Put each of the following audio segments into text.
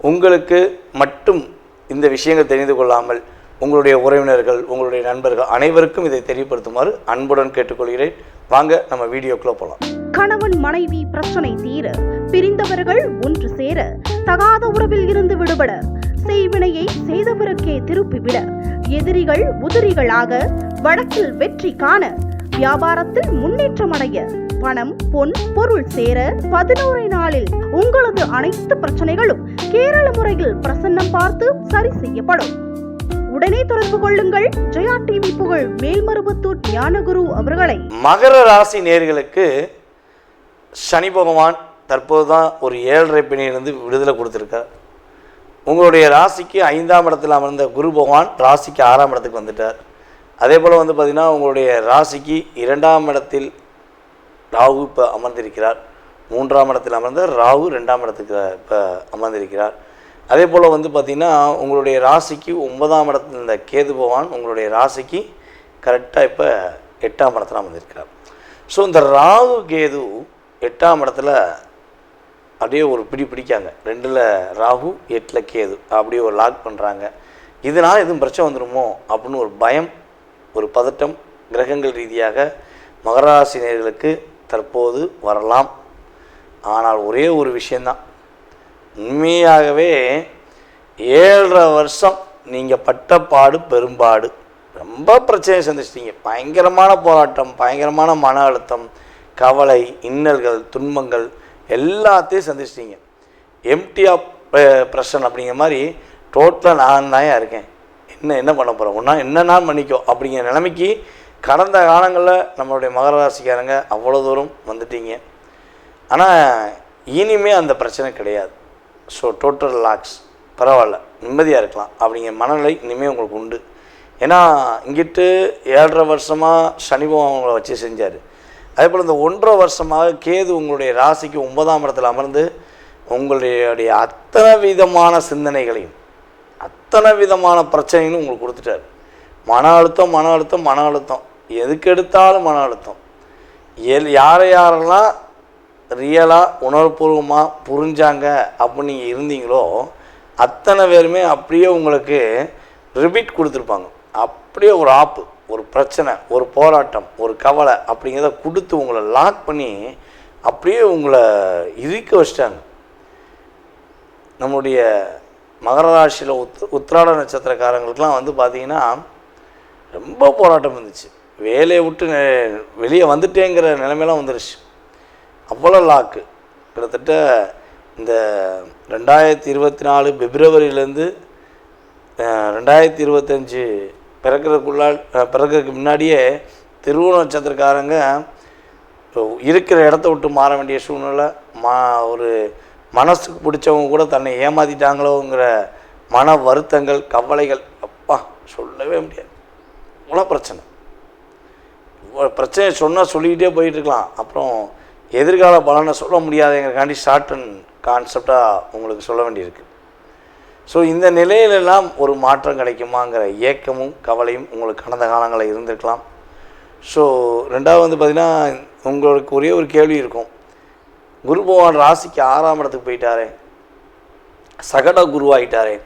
உங்களுக்கு மட்டும் இந்த விஷயங்கள் தெரிந்து கொள்ளாமல் உங்களுடைய உறவினர்கள் உங்களுடைய நண்பர்கள் அனைவருக்கும் இதை தெரியப்படுத்துமாறு அன்புடன் கேட்டுக்கொள்கிறேன். வாங்க நம்ம வீடியோக்குள்ளே போகலாம் கணவன் மனைவி பிரச்சனை தீர பிரிந்தவர்கள் ஒன்று சேர தகாத உறவில் இருந்து விடுபட செய்வினையை செய்தவருக்கே திருப்பிவிட எதிரிகள் உதிரிகளாக வழக்கில் வெற்றி காண வியாபாரத்தில் முன்னேற்றம் அடைய பணம் பொன் பொருள் சேர பதினோரு நாளில் உங்களது அனைத்து பிரச்சனைகளும் கேரள முறையில் பிரசன்னம் பார்த்து சரி செய்யப்படும். உடனே தொடர்பு கொள்ளுங்கள். ஜெயா டிவி புகழ் மேல்மருவத்தூர் ஞானகுரு அவர்களை. மகர ராசி நேர்களுக்கு சனி பகவான் தற்போது தான் ஒரு ஏழரை பிணியிலிருந்து விடுதலை கொடுத்துருக்கார். உங்களுடைய ராசிக்கு ஐந்தாம் இடத்தில் அமர்ந்த குரு பகவான் ராசிக்கு ஆறாம் இடத்துக்கு வந்துட்டார். அதே போல் வந்து பார்த்திங்கன்னா உங்களுடைய ராசிக்கு இரண்டாம் இடத்தில் ராகு இப்போ அமர்ந்திருக்கிறார். மூன்றாம் இடத்தில் அமர்ந்த ராகு ரெண்டாம் இடத்துக்கு இப்போ அமர்ந்திருக்கிறார். அதே போல் வந்து பார்த்திங்கன்னா உங்களுடைய ராசிக்கு ஒன்பதாம் இடத்துல இந்த கேது பகவான் உங்களுடைய ராசிக்கு கரெக்டாக இப்போ எட்டாம் இடத்துல அமர்ந்திருக்கிறார். ஸோ இந்த ராகு கேது எட்டாம் இடத்துல அப்படியே ஒரு பிடி பிடிக்காங்க. ரெண்டில் ராகு எட்டில் கேது. அப்படியே ஒரு லாக் பண்ணுறாங்க இதனால் எதுவும் பிரச்சனை வந்துடுமோ அப்படின்னு ஒரு பயம் ஒரு பதட்டம் கிரகங்கள் ரீதியாக மகராசினியர்களுக்கு தற்போது வரலாம். ஆனால் ஒரே ஒரு விஷயந்தான். உண்மையாகவே ஏழரை வருஷம் நீங்கள் பட்ட பாடு பெரும்பாடு. ரொம்ப பிரச்சனையை சந்திச்சிட்டீங்க. பயங்கரமான போராட்டம் பயங்கரமான மன அழுத்தம் கவலை இன்னல்கள் துன்பங்கள் எல்லாத்தையும் சந்திச்சிட்டீங்க. எம்டி ஆஃப் பிரஷன் அப்படிங்கிற மாதிரி டோட்டலாக நான் தான் இருக்கேன். என்ன என்ன பண்ண போகிறோம் ஒன்றா என்னன்னா பண்ணிக்கோ அப்படிங்கிற நிலைமைக்கு கடந்த காலங்களில் நம்மளுடைய மகர ராசிக்காரங்க அவ்வளோ தூரம் வந்துட்டீங்க. ஆனால் இனிமே அந்த பிரச்சனை கிடையாது. ஸோ டோட்டல் ரிலாக்ஸ் பரவாயில்ல. நிம்மதியாக இருக்கலாம். அப்படிங்கிற மனநிலை இனிமேல் உங்களுக்கு உண்டு. ஏன்னா இங்கிட்டு ஏழரை வருஷமாக சனி பகவான் வச்சு செஞ்சார். அதே போல் இந்த ஒன்றரை வருஷமாக கேது உங்களுடைய ராசிக்கு ஒன்பதாம் இடத்துல அமர்ந்து உங்களுடைய அத்தனை விதமான சிந்தனைகளையும் அத்தனை விதமான பிரச்சனைகளும் உங்களுக்கு கொடுத்துட்டாரு. மன அழுத்தம் மன அழுத்தம் மன அழுத்தம். எதுக்கு எடுத்தாலும் மன அழுத்தம். எல் யாரை யாரெல்லாம் ரியலாக உணர்வுபூர்வமாக புரிஞ்சாங்க அப்படின்னு நீங்கள் இருந்தீங்களோ அத்தனை பேருமே அப்படியே உங்களுக்கு ரிபீட் கொடுத்துருப்பாங்க. அப்படியே ஒரு ஆப்பு ஒரு பிரச்சனை ஒரு போராட்டம் ஒரு கவலை அப்படிங்கிறத கொடுத்து உங்களை லாக் பண்ணி அப்படியே உங்களை இருக்க வச்சிட்டாங்க. நம்முடைய மகர ராசியில் உத் உத்திராட நட்சத்திரக்காரங்களுக்கெலாம் வந்து பார்த்திங்கன்னா ரொம்ப போராட்டம் இருந்துச்சு. வேலையை விட்டு வெளியே வந்துட்டேங்கிற நிலைமையெல்லாம் வந்துருச்சு. அவ்வளோ லாக்கு கிட்டத்தட்ட இந்த ரெண்டாயிரத்தி இருபத்தி நாலு பிப்ரவரியிலேருந்து ரெண்டாயிரத்தி இருபத்தஞ்சி பிறக்கிறதுக்குள்ளால் பிறக்கிறதுக்கு முன்னாடியே திருவோண நட்சத்திரக்காரங்க இருக்கிற இடத்த விட்டு மாற வேண்டிய சூழ்நிலை மா ஒரு மனசுக்கு பிடிச்சவங்க கூட தன்னை ஏமாத்திட்டாங்களோங்கிற மன வருத்தங்கள் கவலைகள் அப்பா சொல்லவே முடியாது. இவ்வளோ பிரச்சனை. இவ்வளோ பிரச்சனையை சொன்னால் சொல்லிக்கிட்டே போயிட்டுருக்கலாம் அப்புறம் எதிர்கால பலனை சொல்ல முடியாதுங்கிறக்காண்டி ஷார்ட் அண்ட் கான்செப்டாக உங்களுக்கு சொல்ல வேண்டியிருக்கு. ஸோ இந்த நிலையிலெல்லாம் ஒரு மாற்றம் கிடைக்குமாங்கிற ஏக்கமும் கவலையும் உங்களுக்கு கடந்த காலங்களில் இருந்திருக்கலாம். ஸோ ரெண்டாவது வந்து பார்த்திங்கன்னா உங்களுக்கு ஒரே ஒரு கேள்வி இருக்கும். குரு பகவான் ராசிக்கு ஆறாம் இடத்துக்கு போயிட்டாரே. சகட குருவாயிட்டாரே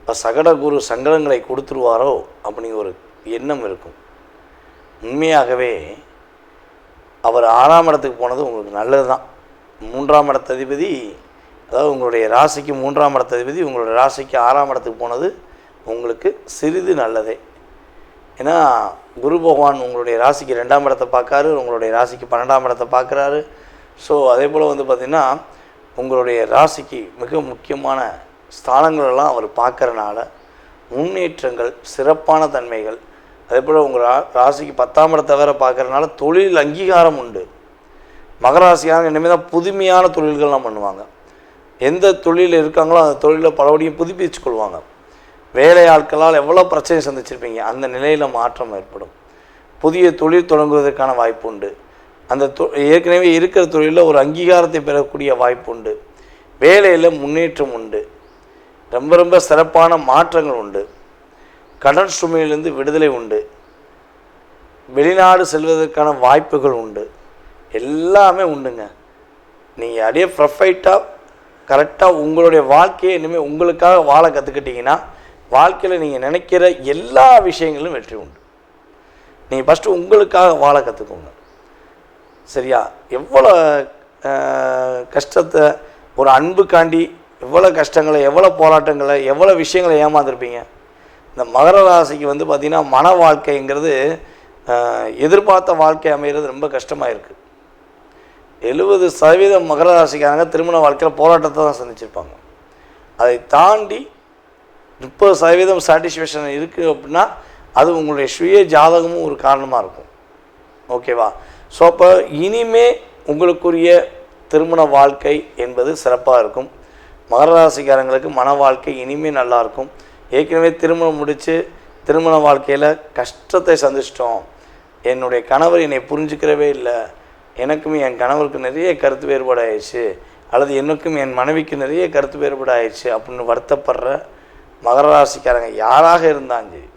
இப்போ சகட குரு சங்கடங்களை கொடுத்துருவாரோ அப்படிங்கிற ஒரு எண்ணம் இருக்கும். உண்மையாகவே அவர் ஆறாம் இடத்துக்கு போனது உங்களுக்கு நல்லது தான் மூன்றாம் இடத்ததிபதி அதாவது உங்களுடைய ராசிக்கு மூன்றாம் இடத்ததிபதி உங்களுடைய ராசிக்கு ஆறாம் இடத்துக்கு போனது உங்களுக்கு சிறிது நல்லதே. ஏன்னா குரு பகவான் உங்களுடைய ராசிக்கு ரெண்டாம் இடத்தை பார்க்காரு உங்களுடைய ராசிக்கு பன்னெண்டாம் இடத்தை பார்க்குறாரு. ஸோ அதே போல் வந்து பார்த்திங்கன்னா உங்களுடைய ராசிக்கு மிக முக்கியமான ஸ்தானங்களெல்லாம் அவர் பார்க்குறனால முன்னேற்றங்கள் சிறப்பான தன்மைகள் அதே போல் உங்கள் ரா ராசிக்கு பத்தாம் இடத்தை வேற பார்க்கறனால தொழில் அங்கீகாரம் உண்டு. மகராசியாக இனிமேல் தான் புதுமையான தொழில்கள்லாம் பண்ணுவாங்க. எந்த தொழிலில் இருக்காங்களோ அந்த தொழிலை பலபடியும் புதுப்பிச்சு கொள்வாங்க. வேலை ஆட்களால் எவ்வளோ பிரச்சனை சந்திச்சிருப்பீங்க அந்த நிலையில் மாற்றம் ஏற்படும். புதிய தொழில் தொடங்குவதற்கான வாய்ப்பு உண்டு. அந்த தொ ஏற்கனவே இருக்கிற தொழிலில் ஒரு அங்கீகாரத்தை பெறக்கூடிய வாய்ப்பு உண்டு. வேலையில் முன்னேற்றம் உண்டு. ரொம்ப ரொம்ப சிறப்பான மாற்றங்கள் உண்டு. கடன் சுமையிலிருந்து விடுதலை உண்டு. வெளிநாடு செல்வதற்கான வாய்ப்புகள் உண்டு. எல்லாமே உண்டுங்க. நீங்கள் அப்படியே ப்ரொஃபைட்டாக கரெக்டாக உங்களுடைய வாழ்க்கையை இனிமேல் உங்களுக்காக வாழ கற்றுக்கிட்டிங்கன்னா வாழ்க்கையில் நீங்கள் நினைக்கிற எல்லா விஷயங்களும் வெற்றி உண்டு. நீங்கள் ஃபஸ்ட்டு உங்களுக்காக வாழ கற்றுக்கோங்க சரியா? எவ்வளோ கஷ்டத்தை ஒரு அன்புக்காண்டி எவ்வளோ கஷ்டங்களை எவ்வளோ போராட்டங்களை எவ்வளோ விஷயங்களை ஏமாந்துருப்பீங்க? இந்த மகர ராசிக்கு வந்து பார்த்திங்கன்னா மன வாழ்க்கைங்கிறது எதிர்பார்த்த வாழ்க்கை அமைகிறது ரொம்ப கஷ்டமாக இருக்குது எழுபது சதவீதம் மகர ராசிக்காரங்க திருமண வாழ்க்கையில் போராட்டத்தை தான் சந்திச்சிருப்பாங்க. அதை தாண்டி முப்பது சதவீதம் சாட்டிஸ்ஃபேக்ஷன் இருக்குது அப்படின்னா அது உங்களுடைய சுய ஜாதகமும் ஒரு காரணமாக இருக்கும். ஓகேவா ஸோ அப்போ இனிமே உங்களுக்குரிய திருமண வாழ்க்கை என்பது சிறப்பாக இருக்கும். மகர ராசிக்காரங்களுக்கு மன வாழ்க்கை இனிமே நல்லாயிருக்கும் ஏற்கனவே திருமணம் முடித்து திருமண வாழ்க்கையில் கஷ்டத்தை சந்திச்சிட்டோம். என்னுடைய கணவர் என்னை புரிஞ்சுக்கிறவே இல்லை. எனக்கும் என் கணவருக்கு நிறைய கருத்து வேறுபாடு ஆயிடுச்சு அல்லது எனக்கும் என் மனைவிக்கு நிறைய கருத்து வேறுபாடு ஆயிடுச்சு அப்படின்னு வருத்தப்படுற மகர ராசிக்காரங்க யாராக இருந்தாலும் சரி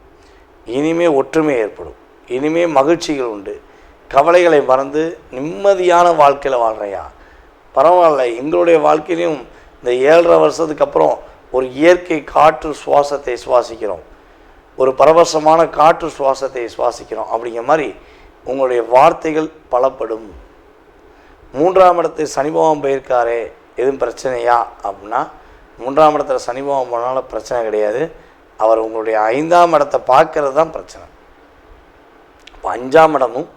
இனிமே ஒற்றுமை ஏற்படும். இனிமே மகிழ்ச்சிகள் உண்டு. கவலைகளை மறந்து நிம்மதியான வாழ்க்கையில் வாழ்கிறையா பரவாயில்ல. எங்களுடைய வாழ்க்கையிலையும் இந்த ஏழரை வருஷத்துக்கு அப்புறம் ஒரு இயற்கை காற்று சுவாசத்தை சுவாசிக்கிறோம். ஒரு பரவசமான காற்று சுவாசத்தை சுவாசிக்கிறோம். அப்படிங்கிற மாதிரி உங்களுடைய வார்த்தைகள் பலப்படும். மூன்றாம் இடத்து சனிபவம் போயிருக்காரே எதுவும் பிரச்சனையா? அப்படின்னா மூன்றாம் இடத்துல சனிபவம் போனாலும் பிரச்சனை கிடையாது. அவர் உங்களுடைய ஐந்தாம் இடத்தை பார்க்கறது தான் பிரச்சனை. இப்போ அஞ்சாம் இடமும்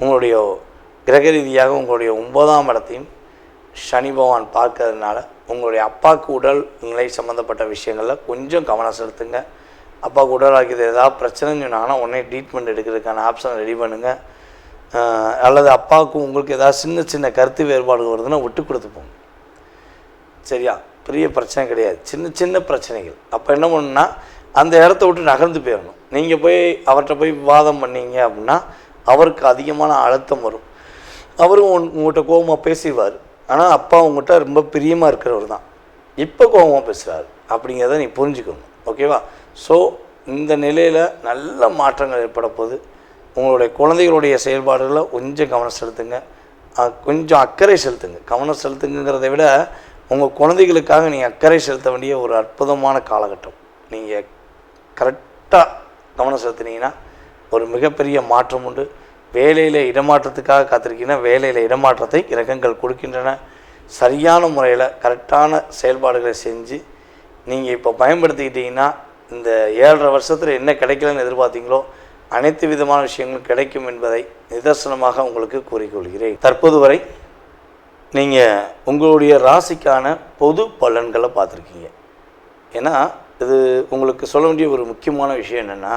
உங்களுடைய கிரக ரீதியாக உங்களுடைய ஒன்பதாம் இடத்தையும் சனி பகவான் பார்க்கறதுனால உங்களுடைய அப்பாவுக்கு உடல் நிலை சம்மந்தப்பட்ட விஷயங்களில் கொஞ்சம் கவனம் செலுத்துங்க. அப்பாவுக்கு உடல் ஆக்கியது ஏதாவது பிரச்சனைன்னு சொன்னாங்கன்னா உடனே ட்ரீட்மெண்ட் எடுக்கிறதுக்கான ஆப்ஷன் ரெடி பண்ணுங்கள் அல்லது அப்பாவுக்கும் உங்களுக்கு ஏதாவது சின்ன சின்ன கருத்து வேறுபாடு வருதுன்னா விட்டு கொடுத்து போங்க. சரியா? பெரிய பிரச்சனை கிடையாது. சின்ன சின்ன பிரச்சனைகள். அப்போ என்ன பண்ணுன்னா அந்த இடத்த விட்டு நகர்ந்து போயிடணும். நீங்கள் போய் அவர்கிட்ட போய் விவாதம் பண்ணீங்க அப்படின்னா அவருக்கு அதிகமான அழுத்தம் வரும். அவரும் உன் உங்கள்கிட்ட கோபமாக பேசிடுவார். ஆனால் அப்பா உங்கள்கிட்ட ரொம்ப பிரியமாக இருக்கிறவர் தான். இப்போ கோபமாக பேசுகிறாரு அப்படிங்கிறத நீ புரிஞ்சுக்கணும். ஓகேவா? ஸோ இந்த நிலையில் நல்ல மாற்றங்கள் ஏற்பட போகுது. உங்களுடைய குழந்தைகளுடைய செயல்பாடுகளை கொஞ்சம் கவனம் செலுத்துங்க. கொஞ்சம் அக்கறை செலுத்துங்க. கவனம் செலுத்துங்கிறத விட உங்கள் குழந்தைகளுக்காக நீங்கள் அக்கறை செலுத்த வேண்டிய ஒரு அற்புதமான காலகட்டம். நீங்கள் கரெக்டாக கவனம் செலுத்துனீங்கன்னா ஒரு மிகப்பெரிய மாற்றம் உண்டு. வேலையில் இடமாற்றத்துக்காக காத்திருக்கீங்கன்னா வேலையில் இடமாற்றத்தை கிரகங்கள் கொடுக்கின்றன. சரியான முறையில் கரெக்டான செயல்பாடுகளை செஞ்சு நீங்கள் இப்போ பயன்படுத்திக்கிட்டிங்கன்னா இந்த ஏழரை வருஷத்தில் என்ன கிடைக்கலன்னு எதிர்பார்த்தீங்களோ அனைத்து விதமான விஷயங்களும் கிடைக்கும் என்பதை நிதர்சனமாக உங்களுக்கு கூறிக்கொள்கிறேன். தற்போது வரை நீங்கள் உங்களுடைய ராசிக்கான பொது பலன்களை பார்த்துருக்கீங்க. ஏன்னா இது உங்களுக்கு சொல்ல வேண்டிய ஒரு முக்கியமான விஷயம் என்னென்னா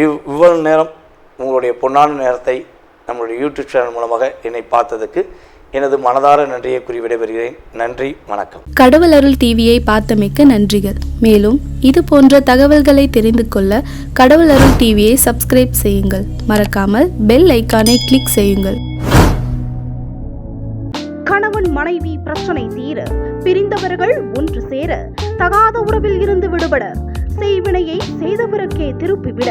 இவ் இவ்வளவு நேரம் உங்களுடைய பொன்னான நேரத்தை நம்மளுடைய யூடியூப் சேனல் மூலமாக என்னை பார்த்ததுக்கு எனது மனதார நன்றியை கூறி விடைபெறுகிறேன். நன்றி வணக்கம். கடவுள் அருள் டிவியை பார்த்தமைக்க நன்றிகள். மேலும் இது போன்ற தகவல்களை தெரிந்து கொள்ள கடவுள் அருள் டிவியை சப்ஸ்கிரைப் செய்யுங்கள். மறக்காமல் பெல் ஐக்கானை கிளிக் செய்யுங்கள். கணவன் மனைவி பிரச்சனை தீர பிரிந்தவர்கள் ஒன்று சேர தகாத உறவில் இருந்து விடுபட செய்வினையை செய்தவருக்கே திருப்பிவிட